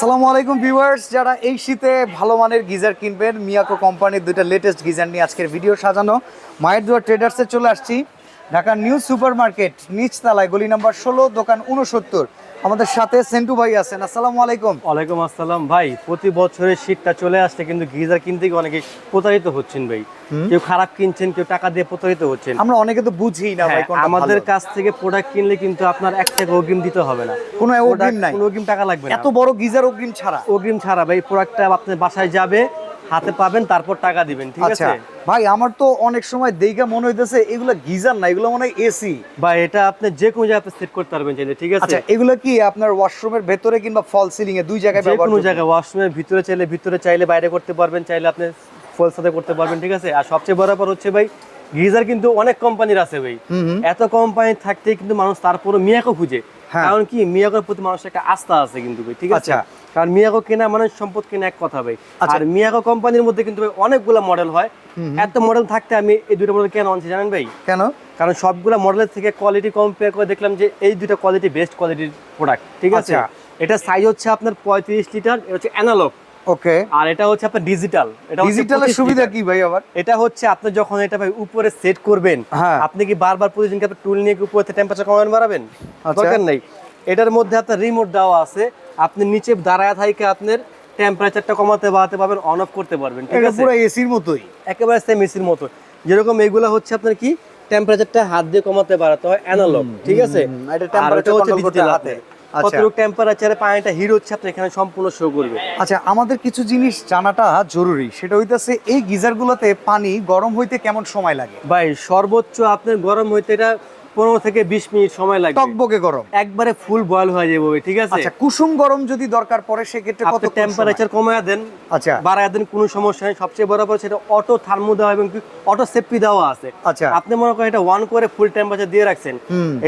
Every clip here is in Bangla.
আসসালামু আলাইকুম ভিউয়ার্স, যারা এই শীতে ভালো মানের গিজার কিনবেন, মিয়াকো কোম্পানির দুইটা লেটেস্ট গিজার নিয়ে আজকের ভিডিও সাজানো। মায়ের দুয়ার ট্রেডার্সে চলে আসছি। ঢাকার নিউ সুপার মার্কেট নিচতলায়, গলি নাম্বার ষোলো, দোকান উনসত্তর আমাদের সাথে সেন্টু ভাই আছেন। আসসালামু আলাইকুম। ওয়ালাইকুম আসসালাম। ভাই প্রতি বছরের শীতটা চলে আসছে কিন্তু গিজার কিনতে গিয়ে অনেকে প্রতারিত হচ্ছেন ভাই। কেউ খারাপ কিনছেন কেউ টাকা দিয়ে প্রতারিত হচ্ছেন। আমরা অনেকে তো বুঝি না ভাই হ্যাঁ, আমাদের কাছ থেকে প্রোডাক্ট কিনলে কিন্তু আপনার এক টাকা অগ্রিম দিতে হবে না। কোনো অগ্রিম নাই। কোনো অগ্রিম টাকা লাগবে না। এত বড় গিজার অগ্রিম ছাড়া। অগ্রিম ছাড়া ভাই প্রোডাক্টটা আপনার বাসায় যাবে হাতে পাবেন তারপর টাকা দিবেন ঠিক আচ্ছা। আছে? ভাই আমার তো অনেক সময় দেখে মনে হইতেছে এগুলো গিজার না এগুলো মনে হয় এসি। বা এটা আপনি যে কোনো জায়গায় সেট করতে পারবেন চাইলে ঠিক আছে? আচ্ছা এগুলো কি আপনার ওয়াশরুমের ভেতরে কিংবা ফল সিলিং এ দুই জায়গায় যে কোনো জায়গায় ওয়াশরুমের ভিতরে চাইলে ভিতরে চাইলে বাইরে করতে পারবেন চাইলে আপনি ফুল সাথে করতে পারবেন ঠিক আছে? আর সবচেয়ে বড় ব্যাপার হচ্ছে ভাই গিজার কিন্তু অনেক কোম্পানির আছে ভাই। এত কোম্পানি থাকতে কিন্তু মানুষ তারপরে মিয়াকো খুঁজে। হ্যাঁ। কারণ কি মিয়াকোর প্রতি মানুষের একটা আস্থা আছে কিন্তু ভাই ঠিক আছে? আচ্ছা। কারণ মিয়াগো কেনা মানে সম্পদ কেনা এক কথা ভাই। আচ্ছা। আর মিয়াকো কোম্পানির মধ্যে কিন্তু অনেকগুলো মডেল হয়। এত মডেল থাকতে আমি এই দুটো মডেল কেন আনছি জানেন ভাই? কেন? কারণ সবগুলো মডেলের থেকে কোয়ালিটি কম্পেয়ার করে দেখলাম যে এই দুটো কোয়ালিটি বেস্ট কোয়ালিটির প্রোডাক্ট ঠিক আছে? আচ্ছা। এটা সাইজ হচ্ছে আপনার পঁয়ত্রিশ লিটার এটা হচ্ছে অ্যানালগ ওকে। আর এটা হচ্ছে আপনার ডিজিটাল এটা ডিজিটালের সুবিধা কি ভাই আবার? এটা হচ্ছে আপনি যখন এটা ভাই উপরে সেট করবেন হ্যাঁ। আপনি কি বারবার প্রতিদিন কি আপনি টুল নিয়ে উপরে টেম্পারেচার কমাবেন বাড়াবেন? আচ্ছা। দরকার নাই। এটার মধ্যে আপনার রিমোট দেওয়া আছে। আপনি নিচে দাঁড়ায় থাইকে আপনার টেম্পারেচারটা কমাতে বাড়াতে পারবেন অন অফ করতে পারবেন ঠিক আছে? পুরো এসির মতোই। একেবারে সেম এসির মতো। যেরকম এইগুলো হচ্ছে আপনার কি? টেম্পারেচারটা হাত দিয়ে কমাতে বাড়াতে হয় অ্যানালগ ঠিক আছে? এটা temperature হচ্ছে করতে হাতে। আচ্ছা। কতটুকু টেম্পারেচারে পানিটা হিট হচ্ছে আপনি এখানে সম্পূর্ণ শো করবে। আচ্ছা আমাদের কিছু জিনিস জানাটা জরুরি। সেটা হইতাছে এই গিজারগুলোতে পানি গরম হইতে কেমন সময় লাগে? ভাই সর্বোচ্চ আপনার গরম হইতে এটা পনেরো থেকে বিশ মিনিট সময় লাগবে। টকবকে গরম। একবারে ফুল বয়েল হয়ে যাবে ঠিক আছে? আচ্ছা কুসুম গরম যদি দরকার পড়ে সেক্ষেত্রে কত আপনি টেম্পারেচার কমায় দেন আচ্ছা। বাড়ায় দেন কোনো সমস্যা নেই। সবচেয়ে বড় ব্যাপার সেটা অটো থার্মো দেওয়া এবং অটো সেফটি দেওয়া আছে। আচ্ছা। আপনি মনে করেন এটা ওয়ান করে ফুল টেম্পারেচার দিয়ে রাখছেন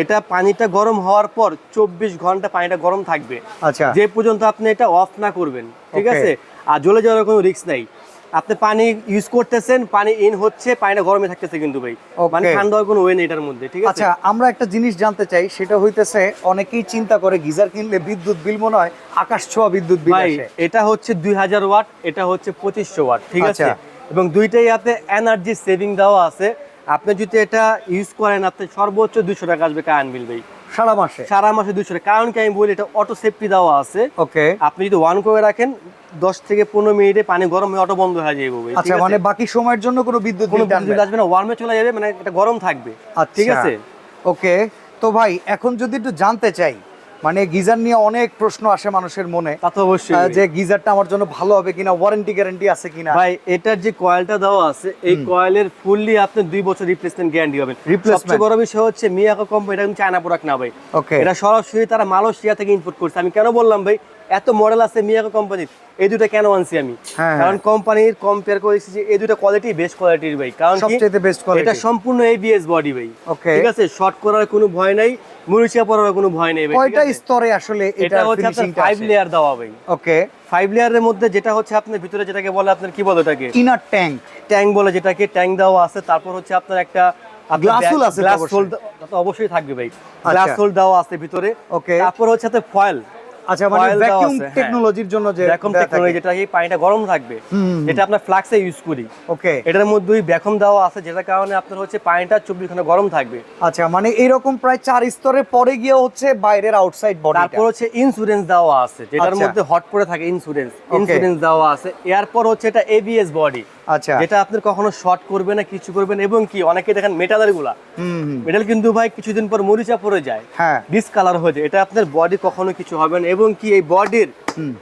এটা পানিটা গরম হওয়ার পর চব্বিশ ঘণ্টা পানিটা গরম থাকবে। আচ্ছা। যে পর্যন্ত আপনি এটা অফ না করবেন ঠিক আছে? আর জ্বলে যাওয়ার কোনো রিস্ক নাই। আপনি পানি ইউজ করতেছেন পানি ইন হচ্ছে পানিটা গরমে থাকতেছে কিন্তু ভাই। মানে ঠান্ডা হওয়ার কোনো ওয়ে নেই এটার মধ্যে ঠিক আছে? আচ্ছা আমরা একটা জিনিস জানতে চাই সেটা হইতেছে অনেকেই চিন্তা করে গিজার কিনলে বিদ্যুৎ বিল মনে হয় আকাশ ছোঁয়া বিদ্যুৎ বিল আসে। এটা হচ্ছে দুই হাজার ওয়াট এটা হচ্ছে পঁচিশশো ওয়াট ঠিক আছে? আচ্ছা। এবং দুইটাই আপনি এনার্জি সেভিং দেওয়া আছে। আপনি যদি এটা ইউজ করেন আপনি সর্বোচ্চ দুশো টাকা আসবে কারেন্ট বিল ভাই। সারা মাসে? সারা মাসে দুইশো টাকা। কারণ কি আমি বলি এটা অটো সেফটি দেওয়া আছে। ওকে। আপনি যদি ওয়ান করে রাখেন দশ থেকে পনেরো মিনিটে পানি গরম হয়ে অটো বন্ধ হয়ে যাবে। আচ্ছা মানে বাকি সময়ের জন্য কোনো বিদ্যুৎ কোনো বিদ্যুৎ আসবে না। ওয়ার্মে চলে যাবে মানে এটা গরম থাকবে। আচ্ছা। ঠিক আছে? ওকে। তো ভাই এখন যদি একটু জানতে চাই মানে গিজার নিয়ে অনেক প্রশ্ন আসে মানুষের মনে। তা তো অবশ্যই। যে গিজারটা আমার জন্য ভালো হবে কিনা ওয়ারেন্টি গ্যারান্টি আছে কিনা। ভাই এটার যে কয়েলটা দেওয়া আছে এই কয়েলের ফুললি আপনি দুই বছর রিপ্লেসমেন্ট গ্যারান্টি পাবেন? সবচেয়ে বড় বিষয় হচ্ছে মিয়াকো কোম্পানি এটা কিন্তু চায়না প্রোডাক্ট না ভাই। ওকে এটা সরাসরি তারা মালয়েশিয়া থেকে ইনপুট করছে। আমি কেন বললাম ভাই? এত মডেল আছে মিয়াকো কোম্পানির এই দুটো কেন আনছি আমি? হ্যাঁ, কারণ কোম্পানির কম্পেয়ার করেছি যে এই দুটো কোয়ালিটি বেস্ট কোয়ালিটির ভাই। কারণ সবচেয়ে বেস্ট কোয়ালিটি এটা সম্পূর্ণ এবিএস বডি ভাই। ওকে ঠিক আছে? শর্ট করার কোনো ভয় নাই মুরিচিয়া পড়ার কোনো ভয় নেই ভাই কয়টা স্তরে আসলে এটা হচ্ছে আপনার ফাইভ লেয়ার দেওয়া ভাই। ওকে ফাইভ লেয়ারের মধ্যে যেটা হচ্ছে আপনার ভিতরে যেটাকে বলে আপনার কি বলে ওটাকে? ইনার ট্যাঙ্ক ট্যাঙ্ক বলে যেটাকে ট্যাঙ্ক দেওয়া আছে। তারপর হচ্ছে আপনার একটা hole আছে গ্লাস অবশ্যই। হোল অবশ্যই থাকবে ভাই। গ্লাস হোল দেওয়া আছে ভিতরে। ওকে তারপর হচ্ছে ফয়েল আচ্ছা মানে ভ্যাকুয়াম। টেকনোলজির জন্য যে ভ্যাকুম টেকনোলজি যেটা এই পানিটা গরম থাকবে। যেটা আপনার ফ্লাক্সে ইউজ করি। ওকে এটার মধ্যে ভ্যাকুম দেওয়া আছে যেটার কারণে আপনার হচ্ছে পানিটা চব্বিশ ঘণ্টা গরম থাকবে। আচ্ছা মানে এইরকম প্রায় চার স্তরের পরে গিয়ে হচ্ছে বাইরের আউটসাইড বডি তারপর হচ্ছে ইন্স্যুরেন্স দেওয়া আছে যেটার আচ্ছা। মধ্যে হট করে থাকে ইন্স্যুরেন্স ইন্স্যুরেন্স দেওয়া আছে এরপর হচ্ছে এটা এবিএস বডি আচ্ছা। যেটা আপনার কখনো শর্ট করবে না কিছু করবে না এবং কি অনেকে দেখেন মেটালেরগুলা মেটাল কিন্তু ভাই কিছুদিন পর মরিচা পড়ে যায়। হ্যাঁ। ডিসকালার হয়ে যায়। এটা আপনার বডি কখনো কিছু হবে না এবং কি এই বডির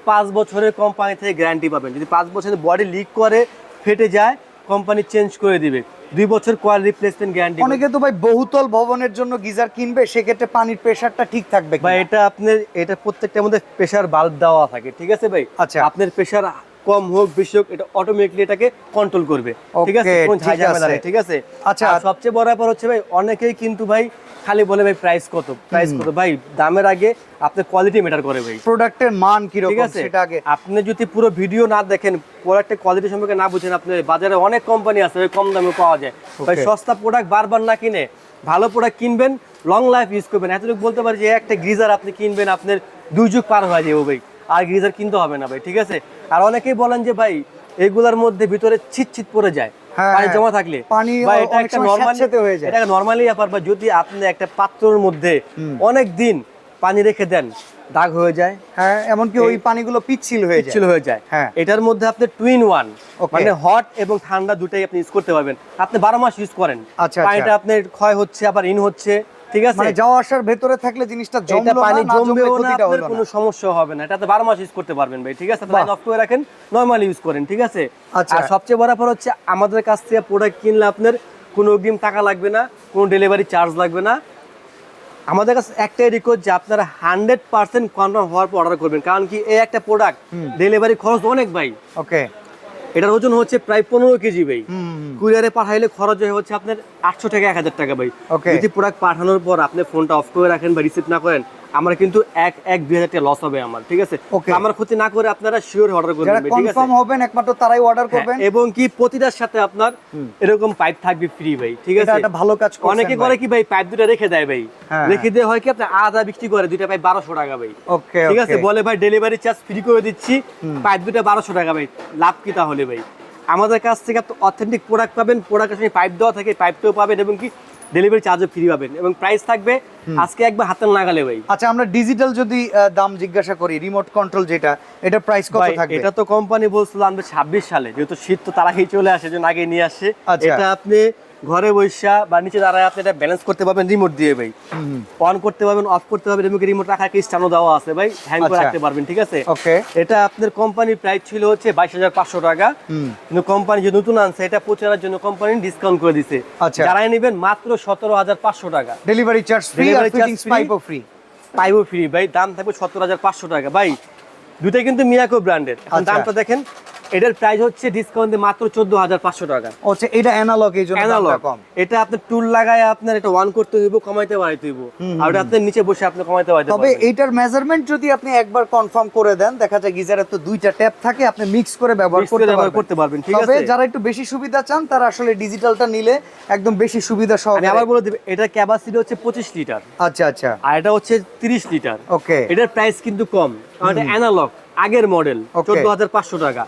পাঁচ বছরের কোম্পানি থেকে গ্যারান্টি পাবেন। যদি পাঁচ বছরের বডি লিক করে ফেটে যায় কোম্পানি চেঞ্জ করে দিবে। দুই বছর কোয়াল রিপ্লেসমেন্ট গ্যারান্টি অনেকে তো ভাই বহুতল ভবনের জন্য গিজার কিনবে সেক্ষেত্রে পানির প্রেশারটা ঠিক থাকবে ভাই এটা আপনার এটা প্রত্যেকটার মধ্যে প্রেসার বাল্ব দেওয়া থাকে ঠিক আছে ভাই? আচ্ছা। আপনার প্রেসার কম হোক বেশি হোক এটা অটোমেটিকলি এটাকে কন্ট্রোল করবে। ঠিক আছে? ঠিক আছে। ঠিক আছে? আচ্ছা। সবচেয়ে বড় ব্যাপার হচ্ছে ভাই অনেকেই কিন্তু ভাই খালি বলে ভাই প্রাইস কত প্রাইস কত। ভাই দামের আগে আপনার কোয়ালিটি ম্যাটার করে ভাই। প্রোডাক্টের মান ঠিক কীরকম আছে? সেটা আগে আপনি যদি পুরো ভিডিও না দেখেন প্রোডাক্টের কোয়ালিটি সম্পর্কে না বুঝেন আপনি বাজারে অনেক কোম্পানি আছে ওই কম দামে পাওয়া যায়। ভাই সস্তা প্রোডাক্ট বারবার না কিনে ভালো প্রোডাক্ট কিনবেন লং লাইফ ইউজ করবেন। এতটুকু বলতে পারি যে একটা গিজার আপনি কিনবেন আপনার দুই যুগ পার হয়ে যাবে ভাই। আর গিজার কিনতে হবে না ভাই ঠিক আছে? আর অনেকেই বলেন যে ভাই এগুলার মধ্যে ভিতরে ছিট পড়ে যায় হ্যাঁ, পানি। জমা থাকলে পানি এটা একটা নরমালি হয়ে যায়। এটা নরমালি ব্যাপার বা যদি আপনি একটা পাত্রের মধ্যে অনেক দিন পানি রেখে দেন দাগ হয়ে যায় হ্যাঁ এমনকি ওই পানিগুলো পিচ্ছিল হয়ে যায় ছিল হয়ে যায় হ্যাঁ। এটার মধ্যে আপনি টুইন ওয়ান. মানে হট এবং ঠান্ডা দুটাই আপনি ইউজ করতে পারবেন আপনি বারো মাস ইউজ করেন আচ্ছা, পানিটা আচ্ছা। আপনার ক্ষয় হচ্ছে আবার ইন হচ্ছে ঠিক আছে? মানে যাওয়া আসার ভেতরে থাকলে জিনিসটা জমলো না, না জমলে জমবেও না আপনার কোনো সমস্যা হবে না। এটাতে বারো মাস ইউজ করতে পারবেন ভাই ঠিক আছে। অফ করে রাখেন নর্মালি ইউজ করেন ঠিক আছে? আচ্ছা। আর সবচেয়ে বড় ব্যাপার হচ্ছে আমাদের কাছ থেকে প্রোডাক্ট কিনলে আপনার কোনো অগ্রিম টাকা লাগবে না কোনো ডেলিভারি চার্জ লাগবে না। আমাদের কাছে একটাই রিকোয়েস্ট যে আপনারা হান্ড্রেড পার্সেন্ট কনফার্ম হওয়ার পর অর্ডার করবেন। কারণ কি এই একটা প্রোডাক্ট ডেলিভারি খরচ অনেক ভাই। ওকে এটার ওজন হচ্ছে প্রায় পনেরো কেজি ভাই। কুরিয়ারে পাঠাইলে খরচ হয়ে হচ্ছে আপনার আটশো থেকে এক হাজার টাকা ভাই। যদি প্রোডাক্ট পাঠানোর পর আপনি ফোনটা অফ করে রাখেন বা রিসিভ না করেন আমার কিন্তু এক এক দুই হাজার টাকা লস হবে আমার ঠিক আছে? আমার ক্ষতি না করে আপনারা শিওর অর্ডার করবেন ঠিক আছে? কনফার্ম হবেন একমাত্র তারাই অর্ডার করবেন। হ্যাঁ, এবং কি প্রতিটার সাথে আপনার এরকম পাইপ থাকবে ফ্রি ভাই ঠিক আছে? একটা ভালো কাজ করছেন অনেকে করে কি ভাই পাইপ দুটো রেখে দেয় ভাই। হ্যাঁ, রেখে দিয়ে হয় কি আপনি আধা বিক্রি করে দুইটা পাইপ বারোশো টাকা ভাই। ওকে ঠিক আছে? বলে ভাই ডেলিভারি চার্জ ফ্রি করে দিচ্ছি পাইপ দুটো বারোশো টাকা ভাই। লাভ কি তাহলে ভাই? আমাদের কাছ থেকে আপনি অথেন্টিক প্রোডাক্ট পাবেন প্রোডাক্টের সঙ্গে পাইপ দেওয়া থাকে পাইপটাও পাবেন এবং কি ডেলিভারি চার্জও ফ্রি পাবেন এবং প্রাইস থাকবে আজকে একবার হাতে লাগালে ভাই। আচ্ছা আমরা ডিজিটাল যদি দাম জিজ্ঞাসা করি রিমোট কন্ট্রোল যেটা এটা প্রাইস কত থাকবে? এটা তো কোম্পানি বলছিল আনবে ছাব্বিশ সালে যেহেতু শীত তো তারা চলে আসে যে আগে নিয়ে আসে। আচ্ছা। এটা আপনি ঘরে বসা বা নিচে দাঁড়ায় আপনি এটা ব্যালেন্স করতে পারবেন রিমোট দিয়ে ভাই। অন করতে পারবেন অফ করতে পারবেন এবং রিমোট রাখার কি স্টানও দেওয়া আছে ভাই হ্যাং করে আচ্ছা। রাখতে পারবেন ঠিক আছে? ওকে এটা আপনার কোম্পানির প্রাইস ছিল হচ্ছে বাইশ হাজার পাঁচশো টাকা। কিন্তু কোম্পানি যে নতুন আনছে এটা প্রচারের জন্য কোম্পানি ডিসকাউন্ট করে দিছে। আচ্ছা। যারাই নেবেন মাত্র সতেরো হাজার পাঁচশো টাকা। Delivery charge free. পাইপও ফ্রি পাইবো ফ্রি ভাই দাম থাকবে সতেরো হাজার পাঁচশো টাকা। ভাই দুটাই কিন্তু মিয়াকো ব্র্যান্ডের আচ্ছা। দামটা দেখেন এটার প্রাইস হচ্ছে ডিসকাউন্টে মাত্র চোদ্দ হাজার পাঁচশো টাকা। আচ্ছা এটা অ্যানালগ এই জন্য অ্যানালগ কম। এটা আপনার টুল লাগায় আপনার এটা ওয়ান করতে হইব কমাইতে বাড়াইতে হইব। আর ওটা আপনার নিচে বসে আপনি কমাইতে বাড়াইতে তবে এইটার মেজারমেন্ট যদি আপনি একবার কনফার্ম করে দেন দেখা যায় গিজারের তো দুইটা ট্যাপ থাকে আপনি মিক্স করে ব্যবহার করতে ব্যবহার পারবেন। করতে পারবেন, ঠিক তবে আছে? যারা একটু বেশি সুবিধা চান তারা আসলে ডিজিটালটা নিলে একদম বেশি সুবিধা আমি আবার বলে দিবে এটার ক্যাপাসিটি হচ্ছে পঁচিশ লিটার। আচ্ছা আচ্ছা। আর এটা হচ্ছে তিরিশ লিটার। ওকে এটার প্রাইস কিন্তু কম কারণ এটা অ্যানালগ আগের মডেল Okay. চোদ্দ হাজার পাঁচশো টাকা।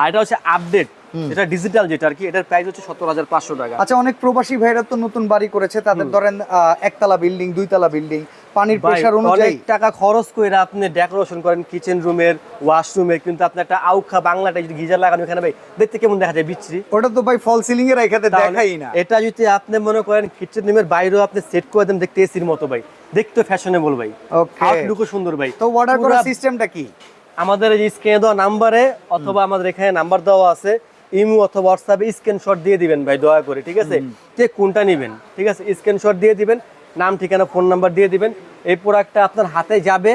আর এটা হচ্ছে আপডেট এটা ডিজিটাল যেটা আর কি এটার প্রাইস হচ্ছে সত্তর হাজার পাঁচশো টাকা। আচ্ছা অনেক প্রবাসী ভাইরা তো নতুন বাড়ি করেছে তাদের ধরেন একতলা বিল্ডিং দুইতলা বিল্ডিং পানির ভাই, প্রেসার অনুযায়ী টাকা খরচ করে আপনি ডেকোরেশন করেন কিচেন রুমের ওয়াশরুমের কিন্তু আপনি একটা আউখা বাংলাটা যদি গিজার লাগানো এখানে ভাই দেখতে কেমন দেখা যায় বিচ্ছিরি? ওটা তো ভাই ফল সিলিং এর এখানে দেখাই না। এটা যদি আপনি মনে করেন কিচেন রুমের বাইরেও আপনি সেট করে দেন দেখতে এসির মতো ভাই। দেখতে ফ্যাশনেবল ভাই। ওকে আউটলুকও সুন্দর ভাই। তো অর্ডার করার সিস্টেমটা কি? আমাদের এই স্ক্রিনে দেওয়া নাম্বারে অথবা আমাদের এখানে নাম্বার দেওয়া আছে ইমো অথবা হোয়াটসঅ্যাপে স্ক্রিনশট দিয়ে দিবেন ভাই দয়া করে ঠিক আছে? যে কোনটা নেবেন ঠিক আছে? স্ক্রিনশট দিয়ে দিবেন নাম ঠিকানা ফোন নাম্বার দিয়ে দিবেন। এই প্রোডাক্টটা আপনার হাতে যাবে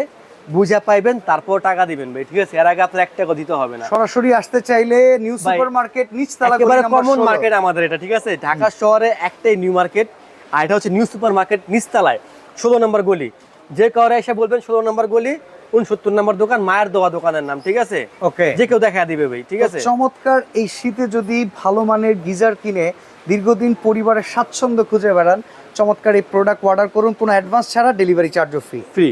বুঝা পাইবেন তারপর টাকা দিবেন ভাই ঠিক আছে? এর আগে আপনার এক টাকা দিতে হবে না। সরাসরি আসতে চাইলে নিউ সুপার মার্কেট নিচতলা একেবারে কমন মার্কেট আমাদের এটা ঠিক আছে? ঢাকা শহরে একটাই নিউ মার্কেট আর এটা হচ্ছে নিউ সুপার মার্কেট নিচতলায় ষোলো নম্বর গলি। যে কাউরে এসে বলবেন ষোলো নম্বর গলি উনসত্তর নম্বর দোকান মায়ের দোয়া দোকানের নাম ঠিক আছে? ওকে। যে কেউ দেখা দিবে ভাই ঠিক আছে? চমৎকার এই শীতে যদি ভালো মানের গিজার কিনে দীর্ঘদিন পরিবারের স্বাচ্ছন্দ্য খুঁজে বেড়ান চমৎকার এই প্রোডাক্ট অর্ডার করুন কোনো অ্যাডভান্স ছাড়া ডেলিভারি চার্জও ফ্রি ফ্রি